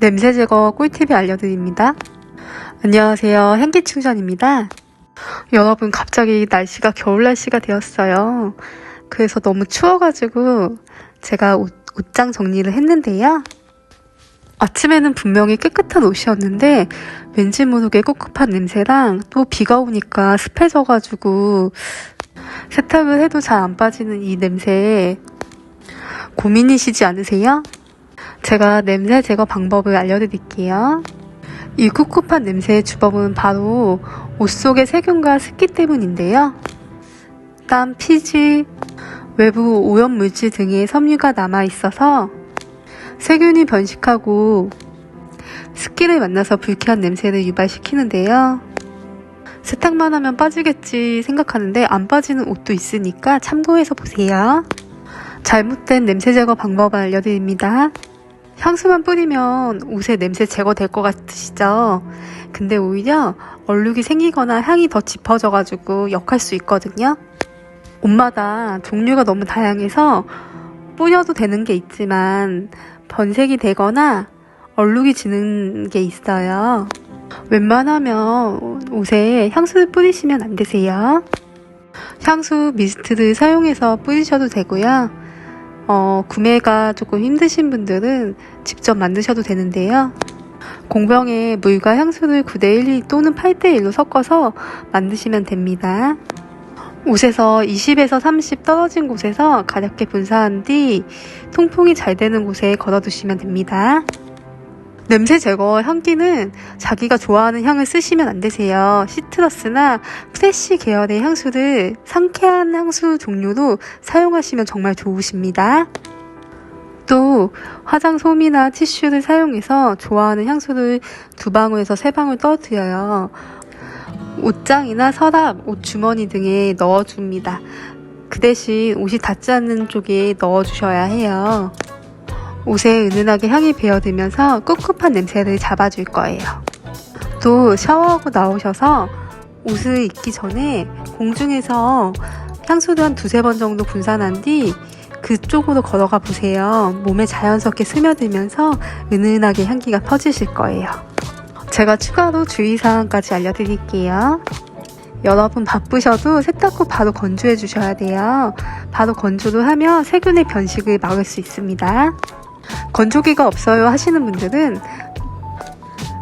냄새 제거 꿀팁을 알려드립니다. 안녕하세요. 향기 충전입니다. 여러분, 갑자기 날씨가 겨울 날씨가 되었어요. 그래서 너무 추워가지고 제가 옷, 옷장 정리를 했는데요. 아침에는 분명히 깨끗한 옷이었는데 왠지 모르게 꿉꿉한 냄새랑 또 비가 오니까 습해져가지고 세탁을 해도 잘 안 빠지는 이 냄새에 고민이시지 않으세요? 제가 냄새 제거 방법을 알려드릴게요. 이 꿉꿉한 냄새의 주범은 바로 옷 속의 세균과 습기 때문인데요. 땀, 피지, 외부 오염 물질 등의 섬유가 남아 있어서 세균이 변식하고 습기를 만나서 불쾌한 냄새를 유발시키는데요. 세탁만 하면 빠지겠지 생각하는데 안 빠지는 옷도 있으니까 참고해서 보세요. 잘못된 냄새 제거 방법을 알려드립니다. 향수만 뿌리면 옷에 냄새 제거될 것 같으시죠? 근데 오히려 얼룩이 생기거나 향이 더 짙어져가지고 역할 수 있거든요. 옷마다 종류가 너무 다양해서 뿌려도 되는 게 있지만 번색이 되거나 얼룩이 지는 게 있어요. 웬만하면 옷에 향수를 뿌리시면 안 되세요. 향수 미스트를 사용해서 뿌리셔도 되고요. 어, 구매가 조금 힘드신 분들은 직접 만드셔도 되는데요. 공병에 물과 향수를 9대1 또는 8대1로 섞어서 만드시면 됩니다. 옷에서 20에서 30 떨어진 곳에서 가볍게 분사한 뒤 통풍이 잘 되는 곳에 걸어두시면 됩니다. 냄새 제거 향기는 자기가 좋아하는 향을 쓰시면 안 되세요. 시트러스나 프레쉬 계열의 향수를 상쾌한 향수 종류로 사용하시면 정말 좋으십니다. 또 화장 솜이나 티슈를 사용해서 좋아하는 향수를 두 방울에서 세 방울 떨어뜨려요. 옷장이나 서랍, 옷 주머니 등에 넣어줍니다. 그 대신 옷이 닿지 않는 쪽에 넣어주셔야 해요. 옷에 은은하게 향이 배어들면서 꿉꿉한 냄새를 잡아줄 거예요. 또 샤워하고 나오셔서 옷을 입기 전에 공중에서 향수를 한 두세 번 정도 분산한 뒤 그쪽으로 걸어가 보세요. 몸에 자연스럽게 스며들면서 은은하게 향기가 퍼지실 거예요. 제가 추가로 주의사항까지 알려드릴게요. 여러분 바쁘셔도 세탁 후 바로 건조해 주셔야 돼요. 바로 건조를 하면 세균의 변식을 막을 수 있습니다. 건조기가 없어요 하시는 분들은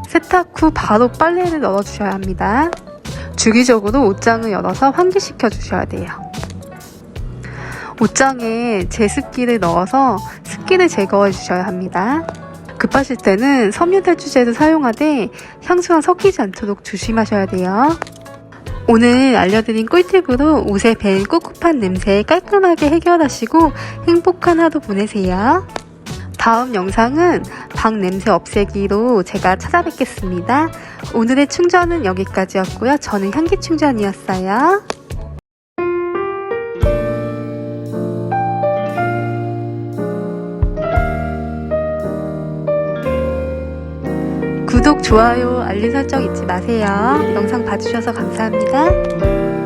세탁 후 바로 빨래를 넣어 주셔야 합니다. 주기적으로 옷장을 열어서 환기시켜 주셔야 돼요. 옷장에 제습기를 넣어서 습기를 제거해 주셔야 합니다. 급하실 때는 섬유 탈취제를 사용하되 향수랑 섞이지 않도록 조심하셔야 돼요. 오늘 알려드린 꿀팁으로 옷에 밴 꿉꿉한 냄새 깔끔하게 해결하시고 행복한 하루 보내세요. 다음 영상은 방 냄새 없애기로 제가 찾아뵙겠습니다. 오늘의 충전은 여기까지였고요. 저는 향기 충전이었어요. 구독, 좋아요, 알림 설정 잊지 마세요. 영상 봐주셔서 감사합니다.